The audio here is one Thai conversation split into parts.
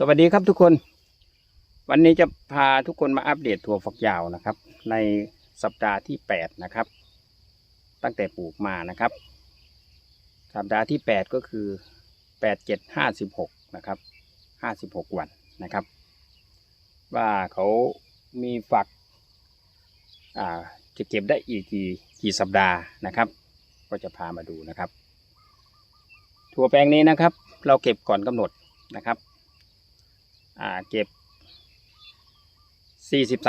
สวัสดีครับทุกคน วันนี้จะพาทุกคนมาอัปเดตถั่วฝักยาวนะครับ ในสัปดาห์ที่แปดนะครับ ตั้งแต่ปลูกมานะครับ สัปดาห์ที่แปดก็คือแปดเจ็ดห้าสิบหกนะครับห้าสิบหกวันนะครับ ว่าเขามีฝักจะเก็บได้อีกกี่กี่สัปดาห์นะครับ ก็จะพามาดูนะครับ ถั่วแปลงนี้นะครับ เราเก็บก่อนกำหนดนะครับ เก็บ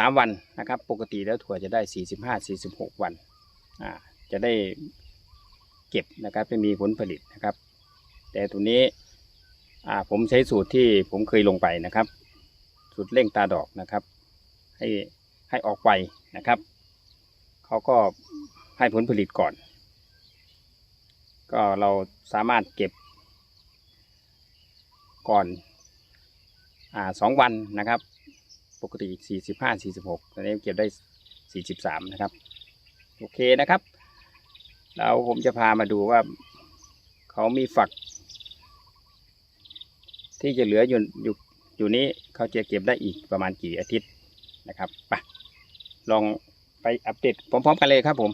43 วันนะครับ ปกติแล้วถั่วจะได้ 45 46 วัน จะได้เก็บนะครับจะมีผลผลิตนะครับ แต่ตัวนี้ผมใช้สูตรที่ผมเคยลงไปนะครับ สูตรเร่งตาดอกนะครับ ให้ให้ออกไปนะครับเขาก็ให้ผลผลิตก่อน ก็เราสามารถเก็บก่อน อ่าสองวันนะครับ ปกติสี่สิบห้าสี่สิบหกตอนนี้เก็บได้สี่สิบสามนะครับ โอเคนะครับแล้วผมจะพามาดูว่าเขามีฝัก ที่จะเหลืออยู่อยู่อยู่นี้เขาจะเก็บได้อีกประมาณกี่อาทิตย์นะครับไปลองไปอัปเดตพร้อมๆกันเลยครับผม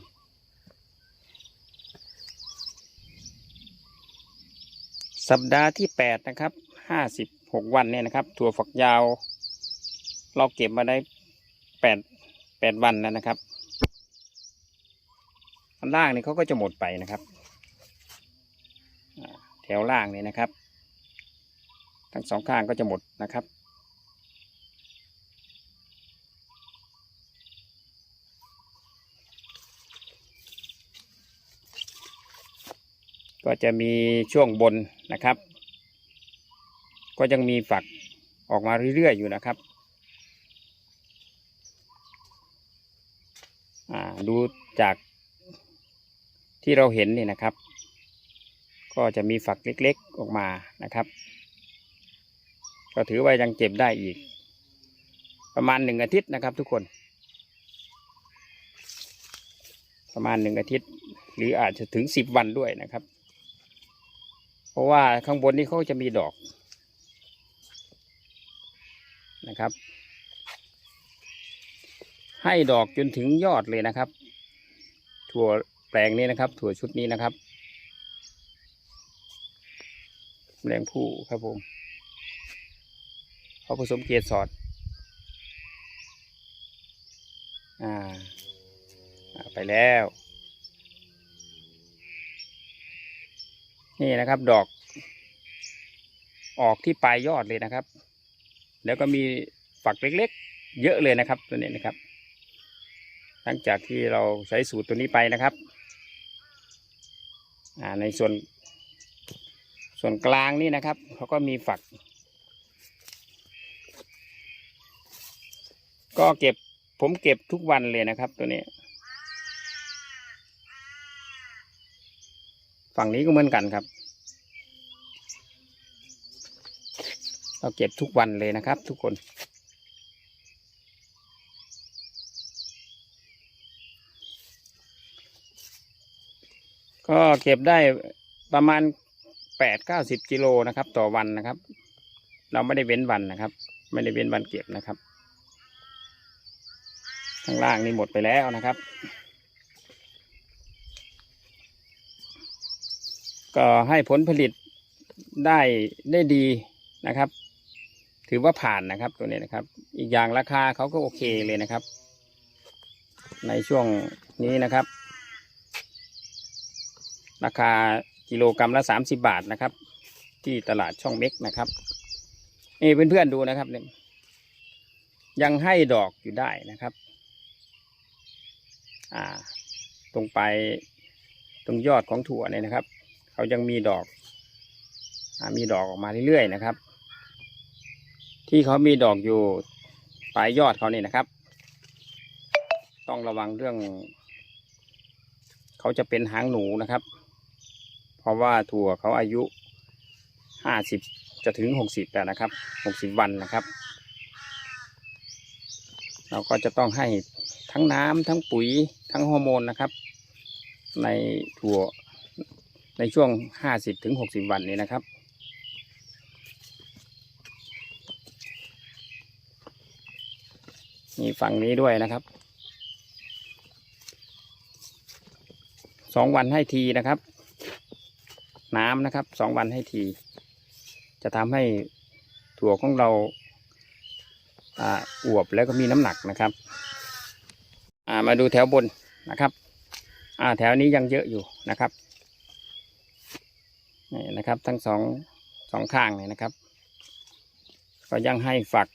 สัปดาห์ที่แปดนะครับห้าสิบ หกวันเนี่ยนะครับ ถั่วฝักยาว เราเก็บมาได้แปดแปดวันแล้วนะครับอันล่างนี่เขาก็จะหมดไปนะครับแถวล่างนี่นะครับ ทั้งสองข้างก็จะหมดนะครับก็จะมีช่วงบนนะครับ ก็ยังมีฝักออกมาเรื่อยๆอยู่นะครับอ่าดูจากที่เราเห็นนี่นะครับ ก็จะมีฝักเล็กๆออกมานะครับ ก็ถือว่ายังเก็บได้อีก ประมาณหนึ่งอาทิตย์นะครับทุกคน ประมาณหนึ่งอาทิตย์ หรืออาจจะถึงสิบวันด้วยนะครับ เพราะว่าข้างบนนี้เขาจะมีดอก นะครับ ให้ดอกจนถึงยอดเลยนะครับ ถั่วแปลงนี้นะครับ ถั่วชุดนี้นะครับแมลงผู้ครับผมเขาผสมเกสรอ่าอ่าไปแล้ว นี่นะครับดอก ออกที่ปลายยอดเลยนะครับ แล้วก็มีฝักเล็กๆ เยอะเลยนะครับตัวนี้นะครับ หลังจากที่เราใช้สูตรตัวนี้ไปนะครับอ่าในส่วน ส่วนกลางนี่นะครับเขาก็มีฝัก ก็เก็บผมเก็บทุกวันเลยนะครับ ตัวนี้ ฝั่งนี้ก็เหมือนกันครับ เราเก็บทุกวันเลยนะครับ ทุกคน ก็เก็บได้ประมาณแปดเก้าสิบกิโลนะครับ ต่อวันนะครับ เราไม่ได้เว้นวันนะครับ ไม่ได้เว้นวันเก็บนะครับ ข้างล่างนี่หมดไปแล้วนะครับก็ให้ผลผลิตได้ได้ดีนะครับ ถือว่าผ่านนะครับตัวนี้นะครับ อีกอย่างราคาเขาก็โอเคเลยนะครับ ในช่วงนี้นะครับ ราคากิโลกรรัมละสามสิบบาทนะครับ ที่ตลาดช่องเม็กนะครับเอเพื่อนๆดูนะครับเนี่ยยังให้ดอกอยู่ได้นะครับ อ่า ตรงไปตรงยอดของถั่วเนี่ยนะครับ เขายังมีดอกอมีดอกออกมาเรื่อยๆนะครับ ที่เขามีดอกอยู่ปลายยอดเขานี่นะครับ ต้องระวังเรื่อง เขาจะเป็นหางหนูนะครับ เพราะว่าถั่วเขาอายุห้าสิบจะถึงหกสิบแล้วนะครับหกสิบวันนะครับ เราก็จะต้องให้ทั้งน้ำทั้งปุ๋ยทั้งฮอร์โมนนะครับ ในถั่วในช่วงห้าสิบถึงหกสิบวันนี้นะครับ มีฝั่งนี้ด้วยนะครับ สองวันให้ทีนะครับ น้ำนะครับ สองวันให้ที จะทำให้ถั่วของเราอ่าอวบแล้วก็มีน้ำหนักนะครับ อ่ามาดูแถวบนนะครับ อ่าแถวนี้ยังเยอะอยู่นะครับนี่นะครับ ทั้งสองสองข้างเนี่ยนะครับ ก็ยังให้ฝัก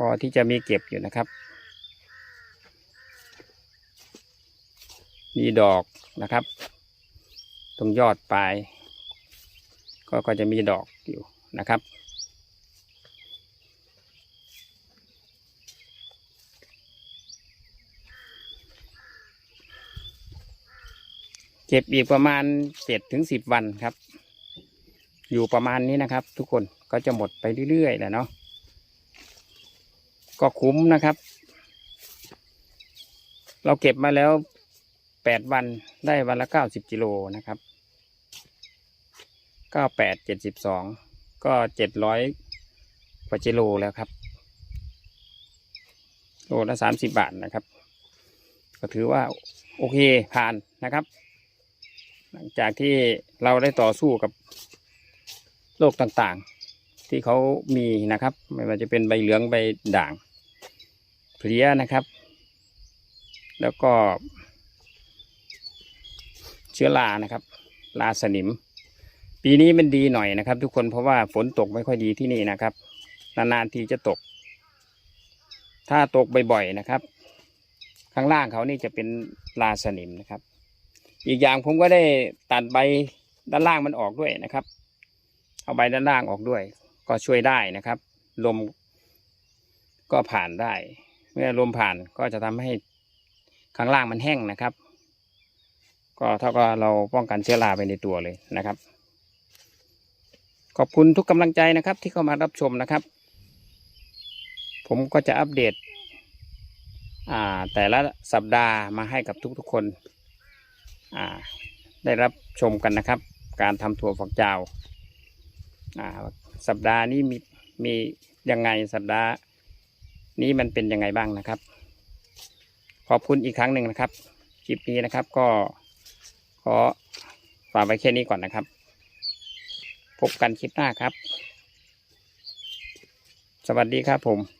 พอที่จะมีเก็บอยู่นะครับ มีดอกนะครับ ตรงยอดปลายก็ก็จะมีดอกอยู่นะครับเก็บอีกประมาณเจ็ดถึงสิบวันครับ อยู่ประมาณนี้นะครับ ทุกคนก็จะหมดไปเรื่อยๆแหละเนาะ ก็คุ้มนะครับ เราเก็บมาแล้วแปดวันได้วันละเก้าสิบกิโลนะครับเก้าแปดเจ็ดสิบสองก็เจ็ดร้อยกว่ากิโลแล้วครับโลละสามสิบบาทนะครับ ก็ถือว่าโอเคผ่านนะครับ หลังจากที่เราได้ต่อสู้กับโรคต่างๆ ที่เขามีนะครับ ไม่ว่าจะเป็นใบเหลืองใบด่าง เพลียนะครับ แล้วก็ เชื้อรานะครับราสนิม ปีนี้มันดีหน่อยนะครับ ทุกคนเพราะว่าฝนตกไม่ค่อยดีที่นี่นะครับ นานๆทีจะตก ถ้าตกบ่อยๆนะครับ ข้างล่างเขานี่จะเป็นราสนิมนะครับ อีกอย่างผมก็ได้ตัดใบด้านล่างมันออกด้วยนะครับ เอาใบด้านล่างออกด้วย ก็ช่วยได้นะครับ ลมก็ผ่านได้ มื่อลมผ่านก็จะทำให้ข้างล่างมันแห้งนะครับ ก็เท่ากับเราป้องกันเชื้อราไปในตัวเลยนะครับ ขอบคุณทุกกำลังใจนะครับ ที่เข้ามารับชมนะครับ ผมก็จะอัปเดตแต่ละสัปดาห์มาให้กับทุกๆคนได้รับชมกันนะครับ การทำถั่วฝักยาวสัปดาห์นี้มีมียังไงสัปดาห์ นี้มันเป็นยังไงบ้างนะครับ ขอบคุณอีกครั้งหนึ่งนะครับคลิปนี้นะครับก็ขอฝากไว้แค่นี้ก่อนนะครับ พบกันคลิปหน้าครับ สวัสดีครับผม